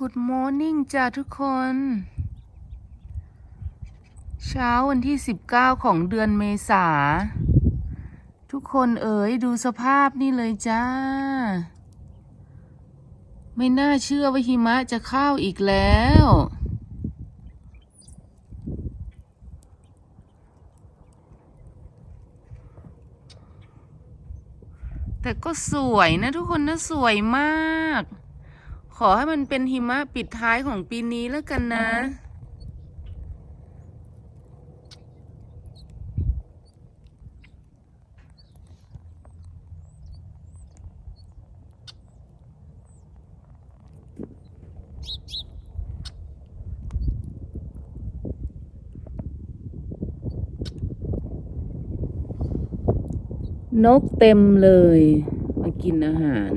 Good morning จ้าทุกคน เช้าวันที่ 19 ของเดือนเมษา ทุกคนเอ๋ยดูสภาพนี่เลยจ้า ไม่น่าเชื่อว่าหิมะจะเข้าอีกแล้ว แต่ก็สวยนะทุกคนนะสวยมาก ขอให้มันเป็นหิมะปิดท้ายของปีนี้แล้วกันนะ นกเต็มเลย มากินอาหาร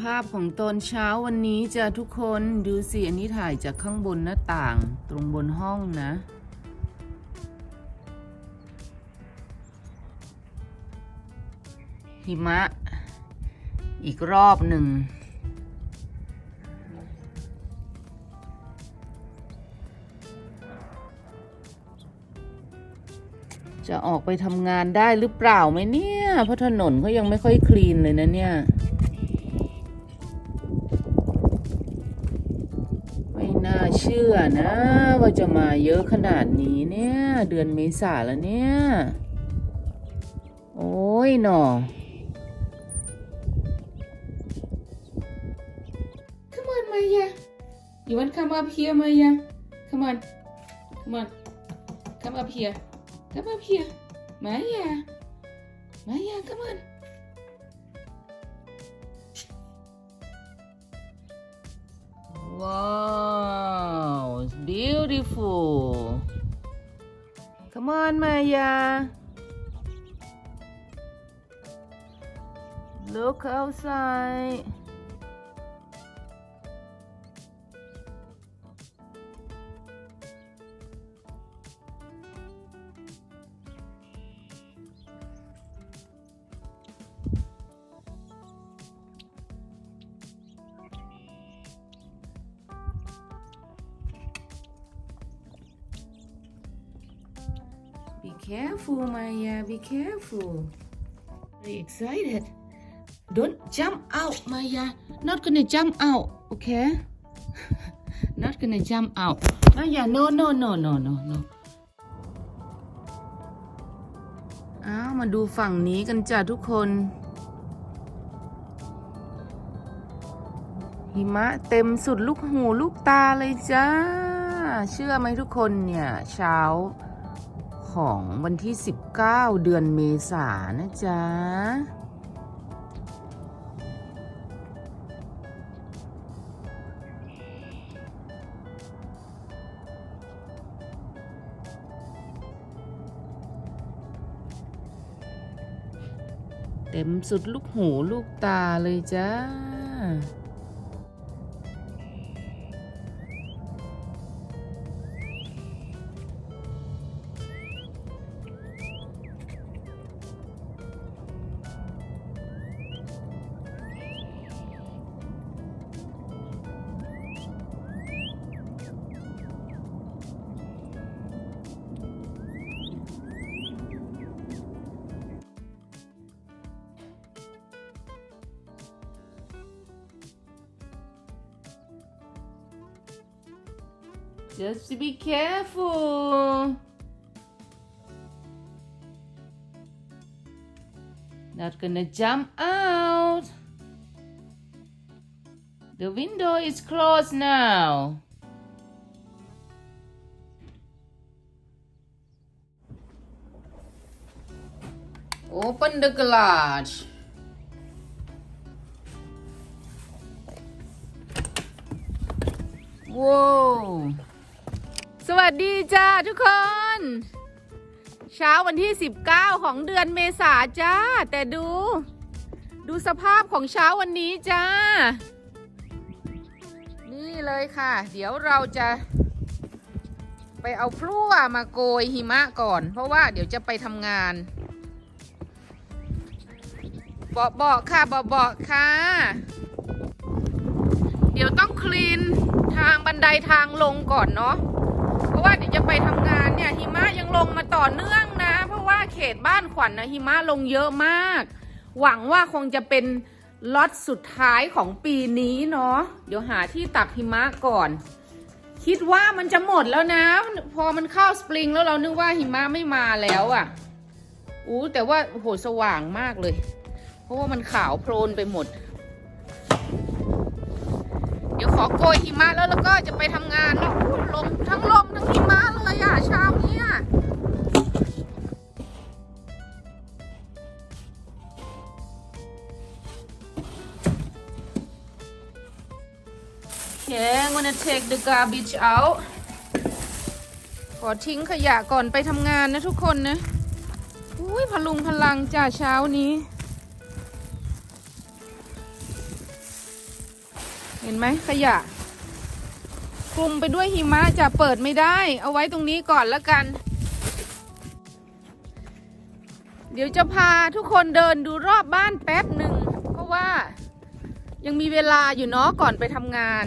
ภาพของตอนเช้าวันนี้จะทุกคนดูสิอันนี้ถ่ายจากข้างบนหน้าต่าง ตรงบนห้องนะ หิมะ อีกรอบหนึ่ง จะออกไปทำงานได้หรือเปล่าไหมเนี่ย เพราะถนนเขายังไม่ค่อยคลีนเลยนะเนี่ย ชื่อนะว่าจะมาเยอะขนาดนี้เนี่ย เดือนเมษาแล้วเนี่ย โอ้ยหนอ Come on Maya you want come up here Maya come on come on come up here come up here Maya Maya come on Wow, it's beautiful. Come on, Maya. Look outside. Careful, Maya. Be careful. Very excited. Don't jump out, Maya. Not gonna jump out, okay? Not gonna jump out. Maya, no, no, no, no, no, no. อ้าวมาดูฝั่งนี้กันจ้ะทุกคน หิมะเต็มสุดลูกหูลูกตาเลยจ้า เชื่อไหมทุกคนเนี่ย เช้า ของวันที่ 19 เดือนเมษานะจ๊ะ เต็มสุดลูกหูลูกตาเลยจ้า Just be careful. Not gonna jump out. The window is closed now. Open the garage. Whoa. สวัสดีจ้าทุกคน เช้าวันที่ 19 ของเดือนเมษาจ้า แต่ดู ดูสภาพของเช้าวันนี้จ้า นี่เลยค่ะ เดี๋ยวเราจะไปเอาพลั่วมาโกยหิมะก่อน เพราะว่าเดี๋ยวจะไปทำงานเบาะเบาะค่ะเบาะเบาะค่ะ เดี๋ยวต้องคลีนทางบันไดทางลงก่อนเนาะ จะไปทำงานเนี่ยหิมะยังลงมาต่อเนื่องนะ เพราะว่าเขตบ้านขวัญนะหิมะลงเยอะมาก หวังว่าคงจะเป็นล็อตสุดท้ายของปีนี้เนาะเดี๋ยวหาที่ตักหิมะก่อน คิดว่ามันจะหมดแล้วนะ พอมันเข้าสปริงแล้วเรานึกว่าหิมะไม่มาแล้วอะ่ะอู้แต่ว่าโหสว่างมากเลย เพราะว่ามันขาวโพลนไปหมด เดี๋ยวขอโกยหิมะแล้วแล้วก็จะไปทำงานแล้วอู้ลมทั้งลมทั้งหิมะเลยอะเช้านี้ยโอเค I'm gonna take the garbage out ขอทิ้งขยะก่อนไปทำงานนะทุกคนนะ อุ้ยพลุงพลังจ้าเช้านี้ เห็นไหมขยะคลุมไปด้วยหิมะจะเปิดไม่ได้ เอาไว้ตรงนี้ก่อนแล้วกัน เดี๋ยวจะพาทุกคนเดินดูรอบบ้านแป๊บหนึ่งเพราะว่ายังมีเวลาอยู่เนาะก่อนไปทำงาน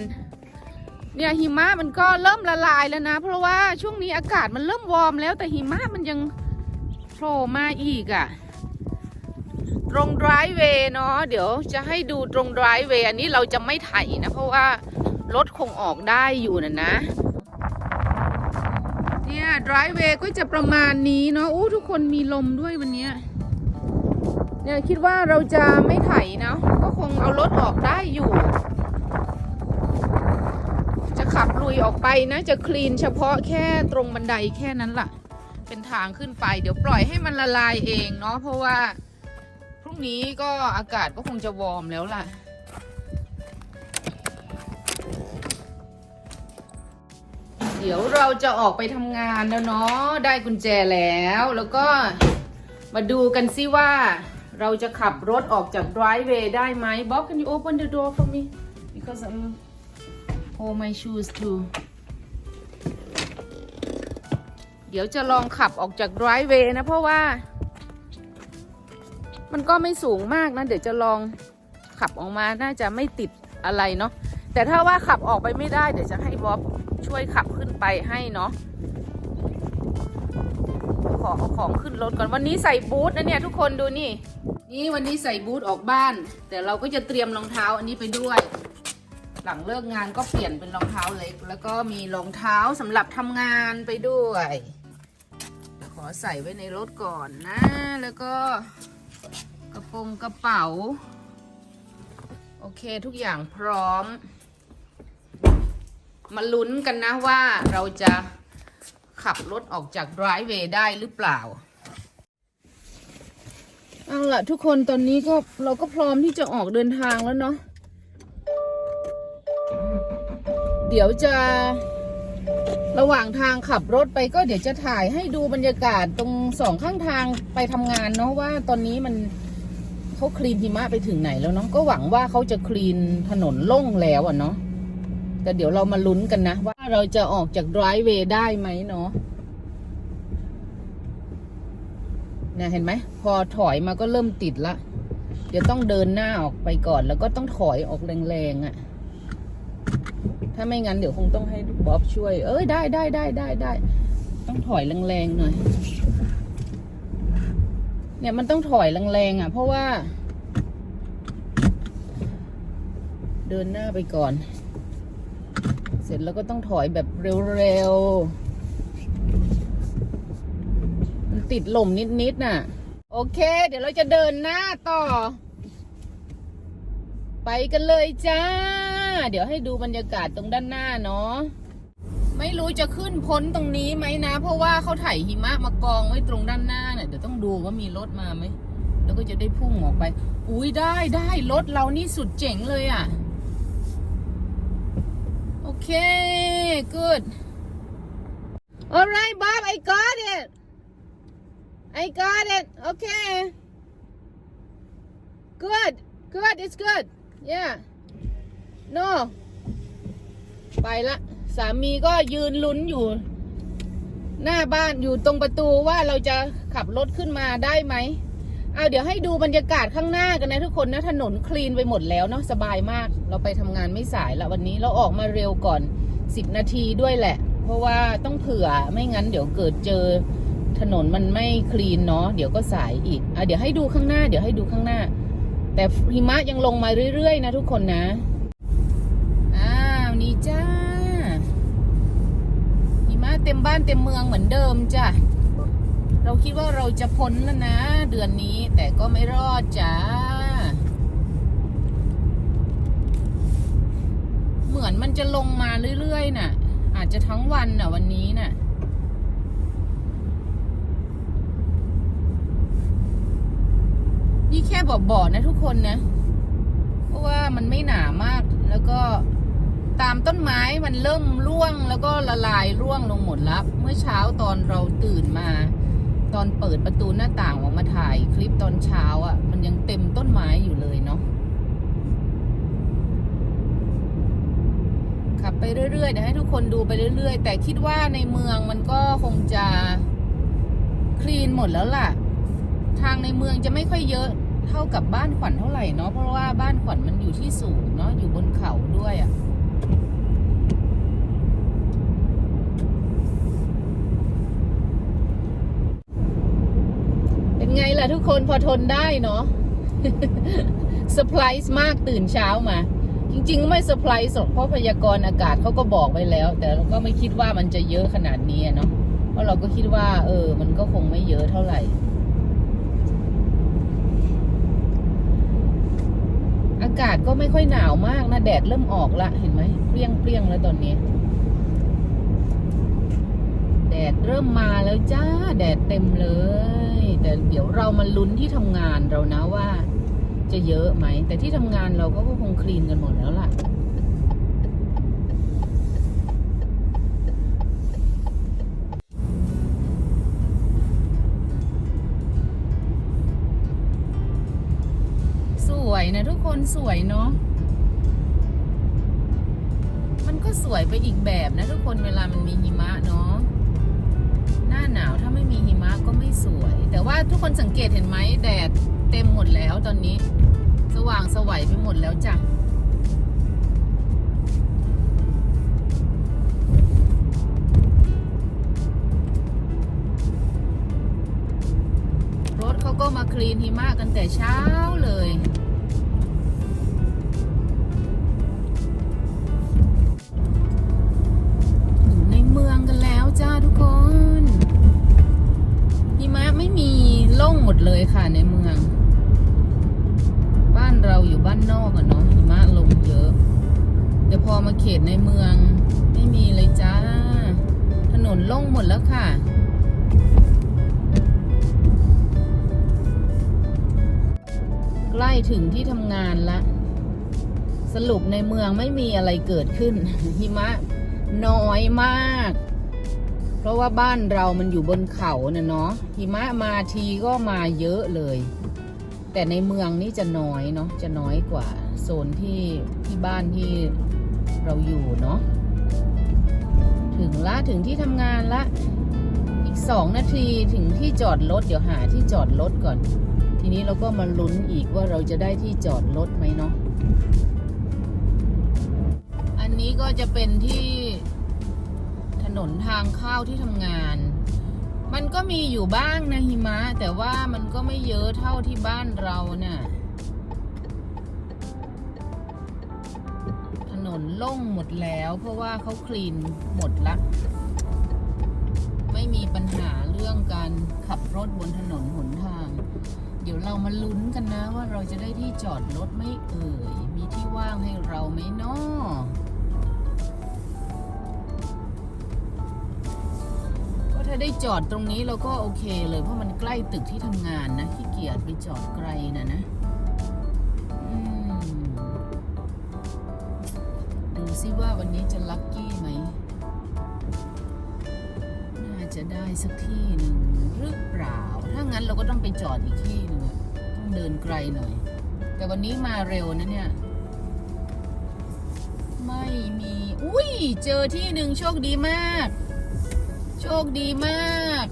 เนี่ยหิมะมันก็เริ่มละลายแล้วนะ เพราะว่าช่วงนี้อากาศมันเริ่มวอร์มแล้วแต่หิมะมันยังโผล่มาอีกอะ่ะ ตรง driveway เนาะเดี๋ยวจะให้ดูตรง driveway อันนี้เราจะไม่ไถนะ เพราะว่ารถคงออกได้อยู่นะนะ เนี่ย driveway ก็จะประมาณนี้เนาะอู้ทุกคนมีลมด้วยวันนี้เนี่ยคิดว่าเราจะไม่ไถเนาะก็คงเอารถออกได้อยู่ จะขับลุยออกไปนะ จะคลีนเฉพาะแค่ตรงบันไดแค่นั้นล่ะ เป็นทางขึ้นไป เดี๋ยวปล่อยให้มันละลายเองเนาะเพราะว่า รุ่งนี้ก็อากาศก็คงจะวอร์มแล้วล่ะ เดี๋ยวเราจะออกไปทำงานแล้วเนาะได้กุญแจแล้ว แล้วก็มาดูกันซิว่าเราจะขับรถออกจาก driveway ได้ไหม Bob can you open the door for me because I'm hold my shoes too เดี๋ยวจะลองขับออกจาก driveway นะเพราะว่า มันก็ไม่สูงมากนะ เดี๋ยวจะลองขับออกมาน่าจะไม่ติดอะไรเนาะแต่ถ้าว่าขับออกไปไม่ได้ เดี๋ยวจะให้บ๊อบช่วยขับขึ้นไปให้เนาะขอเอาของขึ้นรถก่อนวันนี้ใส่บูทนะเนี่ยทุกคนดูนี่ นี่วันนี้ใส่บูทออกบ้าน แต่เราก็จะเตรียมรองเท้าอันนี้ไปด้วย หลังเลิกงานก็เปลี่ยนเป็นรองเท้าเล็ก แล้วก็มีรองเท้าสำหรับทำงานไปด้วย ขอใส่ไว้ในรถก่อนนะ แล้วก็ ระโปรงกระเป๋า โอเคทุกอย่างพร้อม มาลุ้นกันนะว่าเราจะขับรถออกจาก driveway ได้หรือเปล่าเอาล่ะทุกคนตอนนี้ก็เราก็พร้อมที่จะออกเดินทางแล้วเนาะเดี๋ยวจะระหว่างทางขับรถไปก็เดี๋ยวจะถ่ายให้ดูบรรยากาศตรงสองข้างทางไปทำงานเนาะว่าตอนนี้มัน เขาคลีนหิมะไปถึงไหนแล้วเนาะก็หวังว่าเขาจะคลีนถนนโล่งแล้วอะเนาะแต่เดี๋ยวเรามาลุ้นกันนะ ว่าเราจะออกจาก driveway ได้ไหมเนาะเนี่ยเห็นไหม พอถอยมาก็เริ่มติดละ เดี๋ยวต้องเดินหน้าออกไปก่อน แล้วก็ต้องถอยออกแรงๆอะถ้าไม่งั้นเดี๋ยวคงต้องให้บ๊อบช่วย เอ้ยได้ได้ได้ได้ได้ ต้องถอยแรงๆหน่อย เนี่ยมันต้องถอยแรงๆอะ เพราะว่า เดินหน้าไปก่อน เสร็จแล้วก็ต้องถอยแบบเร็วๆ มันติดลมนิดๆน่ะ โอเค เดี๋ยวเราจะเดินหน้าต่อ ไปกันเลยจ้า เดี๋ยวให้ดูบรรยากาศตรงด้านหน้าเนาะ ไม่รู้จะขึ้นพ้นตรงนี้ไหมนะ เพราะว่าเขาไถหิมะมากองไว้ตรงด้านหน้าเนี่ยเดี๋ยวต้องดูว่ามีรถมาไหมแล้วก็จะได้พุ่งออกไป อุ้ยได้ได้รถเรานี่สุดเจ๋งเลยอะ่ะ โอเค good alright Bob I got it I got it okay good good it's good yeah no ไปละ สามีก็ยืนลุ้นอยู่ หน้าบ้านอยู่ตรงประตูว่าเราจะขับรถขึ้นมาได้ไหมเอาเดี๋ยวให้ดูบรรยากาศข้างหน้ากันนะทุกคนนะถนนคลีนไปหมดแล้วเนาะสบายมาก เราไปทำงานไม่สายละวันนี้เราออกมาเร็วก่อน 10 นาทีด้วยแหละ เพราะว่าต้องเผื่อไม่งั้นเดี๋ยวเกิดเจอถนนมันไม่คลีนเนาะเดี๋ยวก็สายอีกอะเดี๋ยวให้ดูข้างหน้า เดี๋ยวให้ดูข้างหน้า แต่หิมะยังลงมาเรื่อยๆ นะทุกคนนะอ้าวนี่จ้า หิมะเต็มบ้านเต็มเมืองเหมือนเดิมจ้ะ เราคิดว่าเราจะพ้นแล้วนะ เดือนนี้แต่ก็ไม่รอดจ้า เหมือนมันจะลงมาเรื่อยๆน่ะ อาจจะทั้งวันน่ะ วันนี้น่ะนี่แค่บอกๆนะทุกคนนะ เพราะว่ามันไม่หนามากแล้วก็ ตามต้นไม้มันเริ่มร่วงแล้วก็ละลายร่วงลงหมดแล้ว เมื่อเช้าตอนเราตื่นมา ตอนเปิดประตูหน้าต่างออกมาถ่ายคลิปตอนเช้าอะ่ะ มันยังเต็มต้นไม้อยู่เลยเนาะขับไปเรื่อยๆเดี๋ยวให้ทุกคนดูไปเรื่อย ๆ แต่คิดว่าในเมืองมันก็คงจะคลีนหมดแล้วล่ะ ทางในเมืองจะไม่ค่อยเยอะเท่ากับบ้านขวัญเท่าไหร่เนาะเพราะว่าบ้านขวัญมันอยู่ที่สูงเนาะอยู่บนเขาด้วยอะ่ะ เป็น ไงล่ะทุกคนพอทนได้เนาะเซอร์ไพรส์มากตื่นเช้ามา จริง ๆ ไม่เซอร์ไพรส์หรอกเพราะพยากรณ์อากาศเขาก็บอกไว้แล้ว แต่เราก็ไม่คิดว่ามันจะเยอะขนาดนี้เนาะเพราะเราก็คิดว่า เออ มันก็คงไม่เยอะเท่าไหร่อากาศก็ไม่ค่อยหนาวมากนะ แดดเริ่มออกละ เห็นไหมเปรี้ยงเปรี้ยงๆแล้วตอนนี้ ดดเริ่มมาแล้วจ้า แดดเต็มเลย แต่เดี๋ยวเรามาลุ้นที่ทำงานเรานะว่า จะเยอะไหม แต่ที่ทำงานเราก็คงคลีนกันหมดแล้วล่ะสวยนะทุกคนสวยเนาะ มันก็สวยไปอีกแบบนะทุกคนเวลามันมีหิมะเนาะ น้าหนาวถ้าไม่มีหิมะก็ไม่สวย แต่ว่าทุกคนสังเกตเห็นไหมแดดเต็มหมดแล้วตอนนี้ สว่างสวัยไปหมดแล้วจ้ะรถเขาก็มาคลีนหิมะกันแต่เช้าเลย มาเขตในเมือง ไม่มีเลยจ้า ถนนโล่งหมดแล้วค่ะ ใกล้ถึงที่ทำงานละ สรุปในเมืองไม่มีอะไรเกิดขึ้น หิมะน้อยมาก เพราะว่าบ้านเรามันอยู่บนเขาน่ะเนาะหิมะมาทีก็มาเยอะเลย แต่ในเมืองนี่จะน้อยเนาะจะน้อยกว่าโซนที่ที่บ้านที่ เราอยู่เนาะถึงละถึงที่ทำงานละ อีกสองนาทีถึงที่จอดรถเดี๋ยวหาที่จอดรถก่อน ทีนี้เราก็มาลุ้นอีกว่าเราจะได้ที่จอดรถไหมเนาะอันนี้ก็จะเป็นที่ถนนทางเข้าที่ทำงาน มันก็มีอยู่บ้างนะหิมะ แต่ว่ามันก็ไม่เยอะเท่าที่บ้านเราน่ะ นนโล่งหมดแล้ว เพราะว่าเขาคลีนหมดละ ไม่มีปัญหาเรื่องการขับรถบนถนนหนทาง เดี๋ยวเรามาลุ้นกันนะว่าเราจะได้ที่จอดรถไม่เอ่ย มีที่ว่างให้เราไหมเนาะก็ถ้าได้จอดตรงนี้เราก็โอเคเลยเพราะมันใกล้ตึกที่ทำงานนะขี้เกียจไปจอดไกลนะนะ ซิว่าวันนี้จะลัคกี้ไหม น่าจะได้สักที่หนึ่งหรือเปล่า ถ้างั้นเราก็ต้องไปจอดอีกที่หนึ่งต้องเดินไกลหน่อย แต่วันนี้มาเร็วนะเนี่ย ไม่มี อุ้ย เจอที่หนึ่งโชคดีมาก โชคดีมาก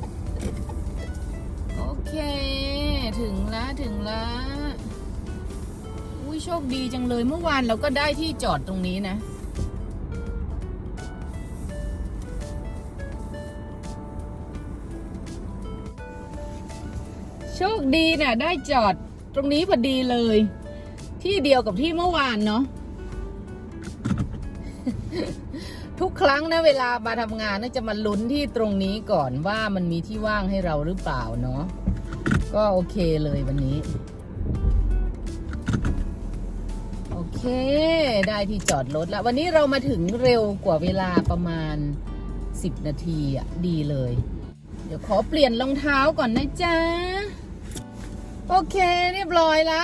โอเค ถึงละถึงละอุ้ยโชคดีจังเลยเมื่อวานเราก็ได้ที่จอดตรงนี้นะ โชคดีน่ะ ได้จอดตรงนี้พอดีเลย ที่เดียวกับที่เมื่อวานเนาะทุกครั้งนะเวลามาทำงานน่าจะมาลุ้นที่ตรงนี้ก่อนว่ามันมีที่ว่างให้เราหรือเปล่าเนาะก็โอเคเลยวันนี้ โอเค ได้ที่จอดรถแล้ว วันนี้เรามาถึงเร็วกว่าเวลาประมาณ 10 นาทีอะ ดีเลย เดี๋ยวขอเปลี่ยนรองเท้าก่อนนะจ๊ะ โอเคเรียบร้อยละ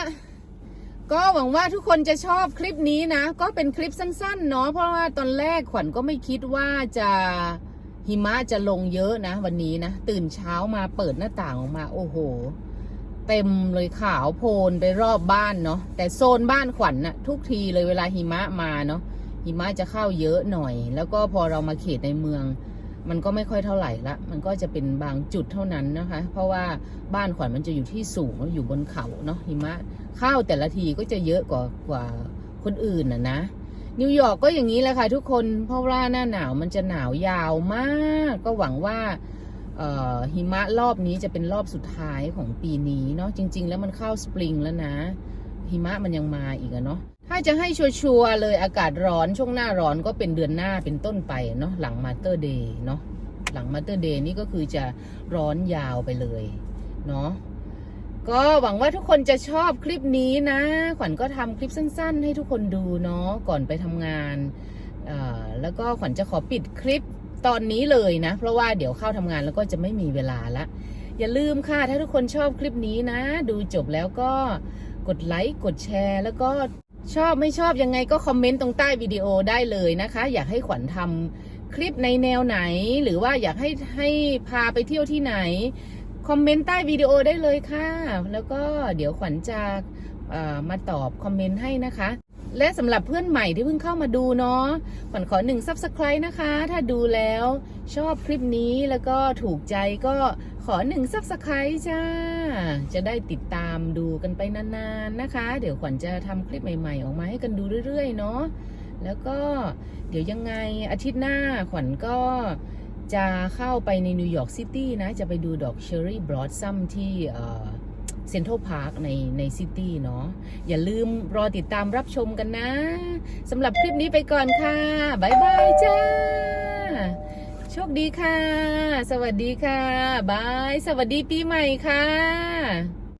ก็หวังว่าทุกคนจะชอบคลิปนี้นะ ก็เป็นคลิปสั้นๆเนาะเพราะว่าตอนแรกขวัญก็ไม่คิดว่าจะหิมะจะลงเยอะนะ วันนี้นะ ตื่นเช้ามาเปิดหน้าต่างออกมา โอ้โห เต็มเลยขาวโพลนไปรอบบ้านเนาะแต่โซนบ้านขวัญน่ะ ทุกทีเลยเวลาหิมะมาเนาะหิมะจะเข้าเยอะหน่อย แล้วก็พอเรามาเขตในเมือง มันก็ไม่ค่อยเท่าไหร่ละ มันก็จะเป็นบางจุดเท่านั้นนะคะ เพราะว่าบ้านขวัญมันจะอยู่ที่สูงอยู่บนเขาเนาะหิมะเข้าแต่ละทีก็จะเยอะกว่ากว่าคนอื่นน่ะนะ นิวยอร์กก็อย่างนี้แหละค่ะทุกคน เพราะว่าหน้าหนาวมันจะหนาวยาวมาก ก็หวังว่าหิมะรอบนี้จะเป็นรอบสุดท้ายของปีนี้เนาะ จริง ๆ แล้วมันเข้าสปริงแล้วนะ หิมะมันยังมาอีกอะเนาะ ถ้าจะให้ชัวร์เลยอากาศร้อนช่วงหน้าร้อนก็เป็นเดือนหน้าเป็นต้นไปเนาะหลังมาเตอร์เดย์เนาะหลังมาเตอร์เดย์นี่ก็คือจะร้อนยาวไปเลยเนาะก็หวังว่าทุกคนจะชอบคลิปนี้นะ ขวัญก็ทำคลิปสั้น ๆ ให้ทุกคนดูเนาะก่อนไปทำงานอ่าแล้วก็ขวัญจะขอปิดคลิปตอนนี้เลยนะ เพราะว่าเดี๋ยวเข้าทำงานแล้วก็จะไม่มีเวลาละอย่าลืมค่ะ ถ้าทุกคนชอบคลิปนี้นะ ดูจบแล้วก็กดไลค์กดแชร์แล้วก็ ชอบไม่ชอบยังไงก็คอมเมนต์ตรงใต้วิดีโอได้เลยนะคะ อยากให้ขวัญทำคลิปในแนวไหน หรือว่าอยากให้ให้พาไปเที่ยวที่ไหน คอมเมนต์ใต้วิดีโอได้เลยค่ะ แล้วก็เดี๋ยวขวัญจะมาตอบคอมเมนต์ให้นะคะ และสำหรับเพื่อนใหม่ที่เพิ่งเข้ามาดูเนาะขวัญขอหนึ่ง subscribe นะคะ ถ้าดูแล้วชอบคลิปนี้แล้วก็ถูกใจก็ ขอหนึ่ง subscribe จ้า จะได้ติดตามดูกันไปนานๆนะคะ เดี๋ยวขวัญจะทำคลิปใหม่ๆ ออกมาให้กันดูเรื่อยๆ เนาะ แล้วก็เดี๋ยวยังไงอาทิตย์หน้าขวัญก็จะเข้าไปในนิวยอร์กซิตี้นะ จะไปดูดอกเชอร์รี่บลอสซัมที่เซ็นทรัลพาร์คในในซิตี้เนาะ อย่าลืมรอติดตามรับชมกันนะสำหรับคลิปนี้ไปก่อนค่ะ บ๊ายบายจ้า โชคดีค่ะ สวัสดีค่ะ บาย สวัสดีปีใหม่ค่ะ